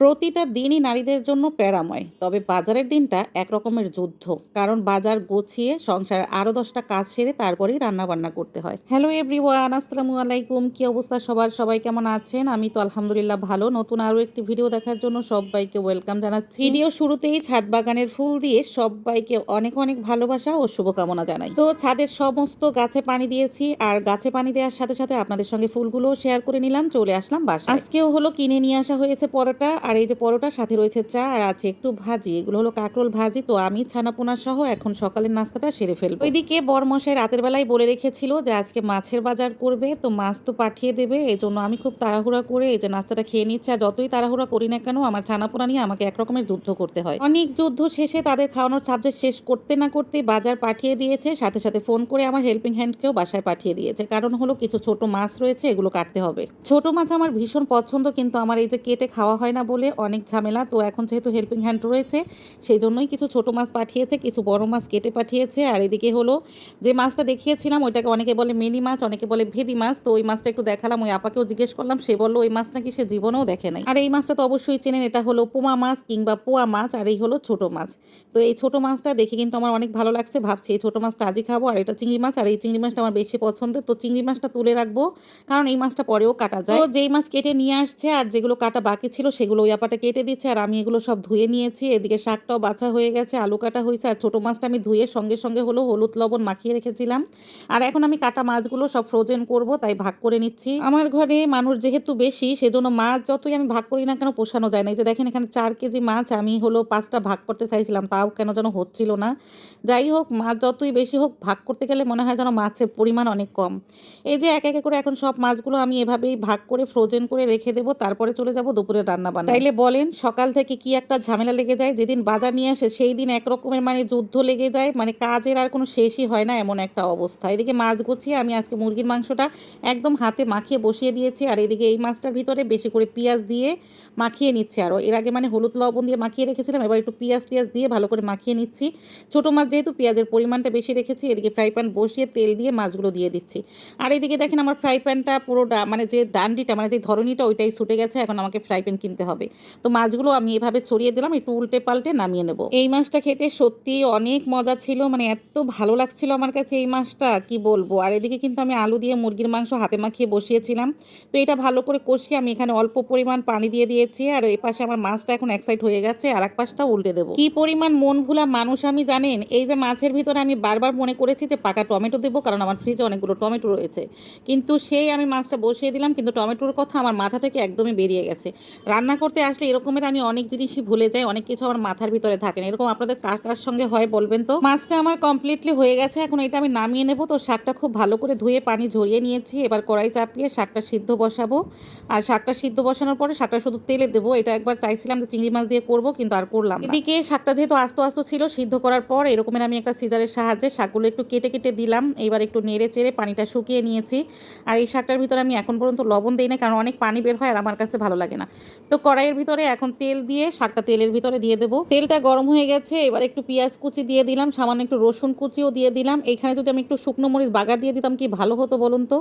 প্রতিটা দিনই নারীদের জন্য প্যারাময়। তবে বাজারের দিনটা একরকমের যুদ্ধ। কারণ বাজার গুছিয়ে সংসারের আরও দশটা কাজ সেরে তারপরেই রান্নাবান্না করতে হয়। হ্যালো এভরিওয়ান, আসসালামু আলাইকুম। কি অবস্থা সবার? সবাই কেমন আছেন? আমি তো আলহামদুলিল্লাহ ভালো। নতুন আরও একটি ভিডিও দেখার জন্য সব্বাইকে ওয়েলকাম জানাচ্ছি। ভিডিও শুরুতেই ছাদ বাগানের ফুল দিয়ে সব্বাইকে অনেক, অনেক ভালোবাসা ও শুভকামনা জানাই। তো ছাদের সমস্ত গাছে পানি দিয়েছি আর গাছে পানি দেওয়ার সাথে, সাথে আপনাদের সঙ্গে ফুলগুলোও শেয়ার করে নিলাম। চলে আসলাম বাসায়। আজকেও হলো কিনে নিয়ে আসা হয়েছে পরোটা আর এই যে পরোটার সাথে রয়েছে চা আর আছে একটু ভাজি, এগুলো হলো কাঁকরোল ভাজি। তো আমি ছানাপোনা সহ এখন সকালের নাস্তাটা সেরে ফেলব। ওইদিকে বরমশাই রাতের বেলায় বলে রেখেছিল যে আজকে মাছের বাজার করবে, তো মাছ তো পাঠিয়ে দেবে। এই জন্য আমি খুব তাড়াহুড়া করে এই যে নাস্তাটা খেয়ে নিচ্ছি। আর যতই তাড়াহুড়া করি না কেন, আমার ছানাপোনা নিয়ে আমাকে একরকমের যুদ্ধ করতে হয়। অনেক যুদ্ধ শেষে তাদের খাওয়ানোর সাবজেক্ট শেষ করতে না করতে বাজার পাঠিয়ে দিয়েছে। সাথে সাথে ফোন করে আমার হেল্পিং হ্যান্ডকেও বাসায় পাঠিয়ে দিয়েছে। কারণ হলো কিছু ছোট মাছ রয়েছে, এগুলো কাটতে হবে। ছোট মাছ আমার ভীষণ পছন্দ, কিন্তু আমার এই যে কেটে খাওয়া হয় না বলে অনেক ঝামেলা। তো এখন যেহেতু হেল্পিং হ্যান্ড রয়েছে সেই জন্যই কিছু ছোট মাছ পাঠিয়েছে, কিছু বড় মাছ কেটে পাঠিয়েছে। আর এদিকে হলো যে মাছটা দেখিয়েছিলাম, ওইটাকে অনেকে বলে মিনি মাছ, অনেকে বলে ভেদি মাছ। তো ওই মাছটা একটু দেখালাম, ওই আপাকেও জিজ্ঞেস করলাম, সে বলল ওই মাছ নাকি সে জীবনেও দেখে নাই। আর এই মাছটা তো অবশ্যই চেনেন, এটা হলো পোমা মাছ কিংবা পোয়া মাছ, আর এই হলো ছোট মাছ। তো এই ছোট মাছটা দেখে কিন্তু আমার অনেক ভালো লাগছে, ভাবছি এই ছোট মাছটা আজই খাব, আর এটা চিংড়ি মাছ, আর এই চিংড়ি মাছটা আমার বেশি পছন্দের। তো চিংড়ি মাছটা তুলে রাখব, কারণ এই মাছটা পরেও কাটা যায়। তো যেই মাছ কেটে নিয়ে আসছে, আর যেগুলো কাটা বাকি ছিল, সেগুলো ওই আপাটা কেটে দিচ্ছে আর আমি এগুলো সব ধুয়ে নিয়েছি। এদিকে শাকটাও বাছা হয়ে গেছে, আলু কাটা হয়েছে আর ছোটো মাছটা আমি ধুয়ে সঙ্গে সঙ্গে হলো হলুদ লবণ মাখিয়ে রেখেছিলাম। আর এখন আমি কাটা মাছগুলো সব ফ্রোজেন করব, তাই ভাগ করে নিচ্ছি। আমার ঘরে মানুষ যেহেতু বেশি, সেজন্য মাছ যতই আমি ভাগ করি না কেন পোষানো যায় না। এই যে দেখেন এখানে চার কেজি মাছ আমি হলো পাঁচটা ভাগ করতে চাইছিলাম, তাও কেন যেন হচ্ছিল না। যাই হোক, মাছ যতই বেশি হোক ভাগ করতে গেলে মনে হয় যেন মাছের পরিমাণ অনেক কম। এই যে এক একে করে এখন সব মাছগুলো আমি এভাবেই ভাগ করে ফ্রোজেন করে রেখে দেবো, তারপরে চলে যাব দুপুরে রান্না বান্না তাইলে বলেন, সকাল থেকে কি একটা ঝামেলা লেগে যায়? যেদিন বাজার নিয়ে আসে, সেই দিন একরকমের মানে যুদ্ধ লেগে যায়। মানে কাজের আর কোনো শেষই হয় না এমন একটা অবস্থা। এদিকে মাছ গুছিয়ে আমি আজকে মুরগির মাংসটা একদম হাতে মাখিয়ে বসিয়ে দিয়েছি। আর এদিকে এই মাছটার ভিতরে বেশি করে পেঁয়াজ দিয়ে মাখিয়ে নিচ্ছে। আরও এর আগে মানে হলুদ লবণ দিয়ে মাখিয়ে রেখেছিলাম, এবার একটু পেঁয়াজ টিয়াজ দিয়ে ভালো করে মাখিয়ে নিচ্ছি। ছোটো মাছ যেহেতু পেঁয়াজের পরিমাণটা বেশি রেখেছি, এদিকে ফ্রাই প্যান বসিয়ে তেল দিয়ে মাছগুলো দিয়ে দিচ্ছি। আর এদিকে দেখেন আমার ফ্রাই প্যানটা পুরো মানে যে ডান্ডিটা মানে যে ধরনীটা ওইটাই ছুটে গেছে। এখন আমাকে ফ্রাই প্যান কিনতে হবে। তো মাছগুলো আমি এভাবে ছড়িয়ে দিলাম, একটু উল্টে পাল্টে নামিয়ে নেব। এই মাছটা খেতে সত্যি অনেক মজা ছিল মানে এত ভালো লাগছিল আমার কাছে এই মাছটা, কি বলব? আর এদিকে কিন্তু আমি আলু দিয়ে মুরগির মাংস হাতে মাখিয়ে বসিয়েছিলাম। তো এটা ভালো করে কষিয়ে আমি এখানে অল্প পরিমাণ পানি দিয়ে দিয়েছি, আর এই পাশে আমার মাছটা এখন এক সাইড হয়ে গেছে আর এক পাশটা উল্টে দেবো। কি পরিমাণ মন ভুলা মানুষ আমি জানেন? এই যে মাছের ভিতরে আমি বারবার মনে করেছি যে পাকা টমেটো দেবো, কারণ আমার ফ্রিজে অনেকগুলো টমেটো রয়েছে। কিন্তু সেই আমি মাছটা বসিয়ে দিলাম, কিন্তু টমেটোর কথা আমার মাথা থেকে একদমই বেরিয়ে গেছে। রান্না করতে আসলে এরকমের আমি অনেক জিনিসই ভুলে যাই, অনেক কিছু আমার মাথার ভিতরে থাকে না। এরকম আপনাদের কার কার সঙ্গে হয় বলবেন তো? মাছটা আমার কমপ্লিটলি হয়ে গেছে, এখন এটা আমি নামিয়ে নেব। তো শাকটা খুব ভালো করে ধুয়ে পানি ঝরিয়ে নিয়েছি, এবার কড়াই চাপিয়ে শাকটা সিদ্ধ বসাবো। আর শাকটা সিদ্ধ বসানোর পরে শাকটা শুধু তেলে দেবো। এটা একবার চাইছিলাম যে চিংড়ি মাছ দিয়ে করব, কিন্তু আর করলাম এদিকে শাকটা যেহেতু আস্ত আস্ত ছিল, সিদ্ধ করার পর এরকমের আমি একটা সিজারের সাহায্যে শাকগুলো একটু কেটে কেটে দিলাম। এবার একটু নেড়ে চেড়ে পানিটা শুকিয়ে নিয়েছি। আর এই শাকটার ভিতরে আমি এখন পর্যন্ত লবণ দিই না কারণ অনেক পানি বের হয় আর আমার কাছে ভালো লাগে না। তো কড়াইয়ের ভিতরে, এখন তেল দিয়ে, শাকটা তেলের ভিতরে দিয়ে দেবো। তেলটা গরম হয়ে গেছে, এবার একটু পেঁয়াজ কুচি দিয়ে দিলাম, সামান্য একটু রসুন কুচিও দিয়ে দিলাম। এখানে যদি আমি একটু শুকনো মরিচ বাগা দিয়ে দিতাম, কি ভালো হতো বলুন তো?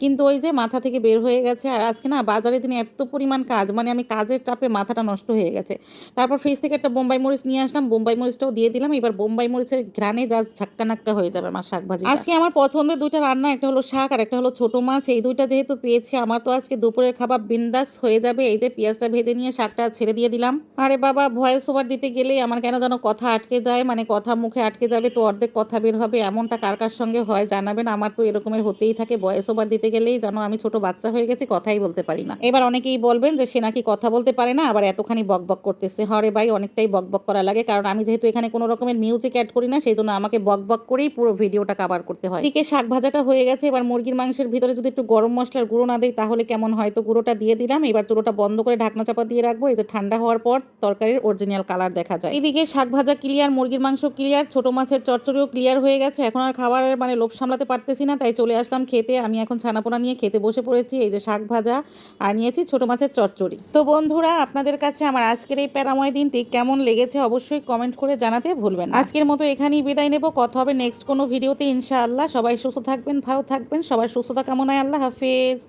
কিন্তু ওই যে মাথা থেকে বের হয়ে গেছে, আর আজকে না বাজারে দিনে এত পরিমাণ কাজ মানে আমি কাজের চাপে মাথাটা নষ্ট হয়ে গেছে। তারপর ফ্রিজ থেকে একটা বোম্বাই মরিচ নিয়ে আসলাম, বোম্বাই মরিচটাও দিয়ে দিলাম। এবার বোম্বাই মরিচের ঘ্রানে যা ঝাক্কা নাক্কা হয়ে যাবে আমার শাক ভাজি আজকে আমার পছন্দের দুইটা রান্না, একটা হলো শাক আর একটা হলো ছোট মাছ। এই দুইটা যেহেতু পেয়েছি, আমার তো আজকে দুপুরের খাবার বিন্দাস হয়ে যাবে। এই যে পেঁয়াজটা ভেজে নিয়ে শাকটা ছেড়ে দিয়ে দিলাম। আরে বাবা ভয়েস ওভার দিতে গেলেই আমার কেন যেন কথা আটকে যায়? মানে কথা মুখে আটকে যাবে তো অর্ধেক কথা বের হবে। এমনটা কার কার সঙ্গে হয় জানাবেন? আমার তো এরকমের হতেই থাকে। ভয়েস ওভার দিতে গেলেই যেন আমি ছোট বাচ্চা হয়ে গেছি, কথাই বলতে পারি না। এবার অনেকেই বলবেন যে, সে নাকি কথা বলতে পারে না? আবার এতখানি বক বক করতেছে। হরে ভাই, অনেকটাই বক বক করা লাগে। কারণ আমি যেহেতু এখানে কোনো রকমের মিউজিক অ্যাড করি না, সেই জন্য আমাকে বক বক করেই পুরো ভিডিওটা কাবার করতে হয়। এদিকে শাক ভাজাটা হয়ে গেছে। এবার মুরগির মাংসের ভিতরে যদি একটু গরম মশলার গুঁড়ো না দিই, তাহলে কেমন হয়? তো গুঁড়োটা দিয়ে দিলাম। এবার চুলোটা বন্ধ করে ঢাকনা চাপা দিয়ে রাখব। এই যে ঠান্ডা হওয়ার পর তরকারির অরিজিনাল কালার দেখা যায়। এদিকে শাক ভাজা ক্লিয়ার মুরগির মাংস ক্লিয়ার ছোট মাছের চচ্চড়িও ক্লিয়ার হয়ে গেছে। এখন আর খাবারের মানে লোভ সামলাতে পারতেছি না, তাই চলে আসলাম খেতে। আমি এখন ছানাপোনা নিয়ে খেতে বসে পড়েছি। এই যে শাক ভাজা আর নিয়েছি ছোট মাছের চচ্চড়ি। তো বন্ধুরা, আপনাদের কাছে আমার আজকের এই প্যারাময় দিনটি কেমন লেগেছে অবশ্যই কমেন্ট করে জানাতে ভুলবেন আজকের মতো এখানেই বিদায় নেব। কথা হবে নেক্সট কোনো ভিডিওতে ইনশাআল্লাহ। সবাই সুস্থ থাকবেন, ভালো থাকবেন। সবার সুস্থতা কামনায় আল্লাহ হাফেজ।